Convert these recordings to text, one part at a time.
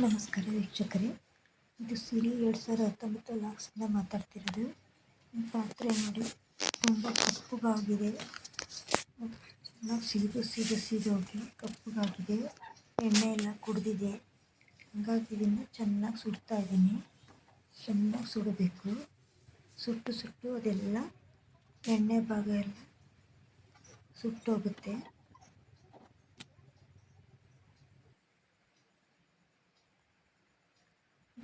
ನಮಸ್ಕಾರ ವೀಕ್ಷಕರೇ. ಇದು ಸಿರಿ ಎರಡು ಸಾವಿರದ ಹತ್ತೊಂಬತ್ತು ಲಾಕ್ಸಿಂದ ಮಾತಾಡ್ತಿರೋದು. ಪಾತ್ರೆ ನೋಡಿ ತುಂಬ ಕಪ್ಪುಗಾಗಿದೆ. ಚೆನ್ನಾಗಿ ಸೀದು ಸೀದು ಸೀದೋಗಿ ಕಪ್ಪುಗಾಗಿದೆ. ಎಣ್ಣೆ ಎಲ್ಲ ಕುಡಿದಿದೆ. ಹಾಗಾಗಿ ಇದನ್ನು ಚೆನ್ನಾಗಿ ಸುಡ್ತಾ ಇದ್ದೀನಿ. ಚೆನ್ನಾಗಿ ಸುಡಬೇಕು. ಸುಟ್ಟು ಸುಟ್ಟು ಅದೆಲ್ಲ ಎಣ್ಣೆ ಭಾಗ ಎಲ್ಲ ಸುಟ್ಟೋಗುತ್ತೆ.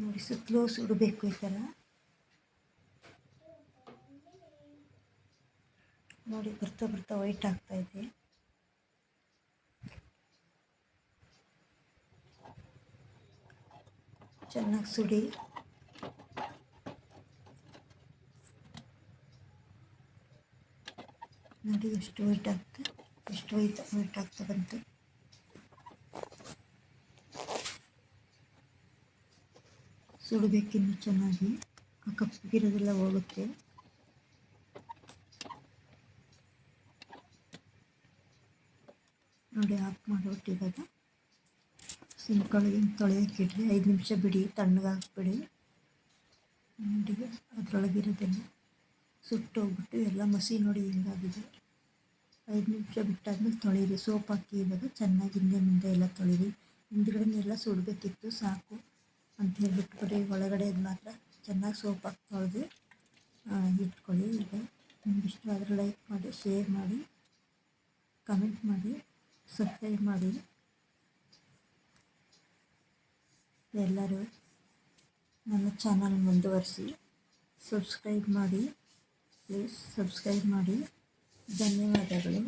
ನೋಡಿ, ಸುತ್ತಲೂ ಸುಡಬೇಕು ಈ ಥರ. ನೋಡಿ, ಬರ್ತಾ ಬರ್ತಾ ವೈಟ್ ಆಗ್ತಾ ಇದೆ. ಚೆನ್ನಾಗಿ ಸುಡಿ. ನೋಡಿ, ಎಷ್ಟು ವೈಟ್ ಆಗ್ತದೆ ಎಷ್ಟು ವೈಟ್ ವೈಟ್ ಆಗ್ತಾ ಬಂತು. ಸುಡಬೇಕಿನ್ನು ಚೆನ್ನಾಗಿ ಆ ಕಪ್ಪಗಿರೋದೆಲ್ಲ ಹೋಗುತ್ತೆ. ನೋಡಿ, ಆಫ್ ಮಾಡಿಬಿಟ್ಟು ಇವಾಗ ಸಿಂಕಳಿಗೆ ತೊಳೆಯೋಕೆ ಇಡ್ರಿ ಐದು ನಿಮಿಷ ಬಿಡಿ, ತಣ್ಣಗೆ ಹಾಕ್ಬಿಡಿ ನೋಡಿ ಸುಟ್ಟು ಹೋಗ್ಬಿಟ್ಟು ಎಲ್ಲ ಮಸಿ ನೋಡಿ ಹಿಂಗಾಗಿದೆ. ಐದು ನಿಮಿಷ ಬಿಟ್ಟಾದ್ಮೇಲೆ ತೊಳೀರಿ. ಸೋಪ್ ಹಾಕಿ ಇವಾಗ ಚೆನ್ನಾಗಿ ಹಿಂದೆ ಮುಂದೆ ಎಲ್ಲ ತೊಳೀರಿ. ಹಿಂದ್ಗಡೆನೆಲ್ಲ ಸುಡಬೇಕಿತ್ತು, ಸಾಕು. ಅಂತ ಹೇಳ್ಬಿಟ್ಟು ಒಳಗಡೆ ಇದು ಮಾತ್ರ ಚೆನ್ನಾಗಿ ಸೋಪ್ ಹಾಕಿ ತೊಳೆದು ಇಟ್ಕೊಳ್ಳಿ. ಈಗ ನಿಮ್ಗೆ ಇಷ್ಟ ಆದರೆ ಲೈಕ್ ಮಾಡಿ ಶೇರ್ ಮಾಡಿ ಕಮೆಂಟ್ ಮಾಡಿ ಸಬ್ಸ್ಕ್ರೈಬ್ ಮಾಡಿ. ಎಲ್ಲರೂ ನನ್ನ ಚಾನಲ್ ಮುಂದುವರಿಸಿ ಸಬ್ಸ್ಕ್ರೈಬ್ ಮಾಡಿ ಪ್ಲೀಸ್ ಸಬ್ಸ್ಕ್ರೈಬ್ ಮಾಡಿ. ಧನ್ಯವಾದಗಳು.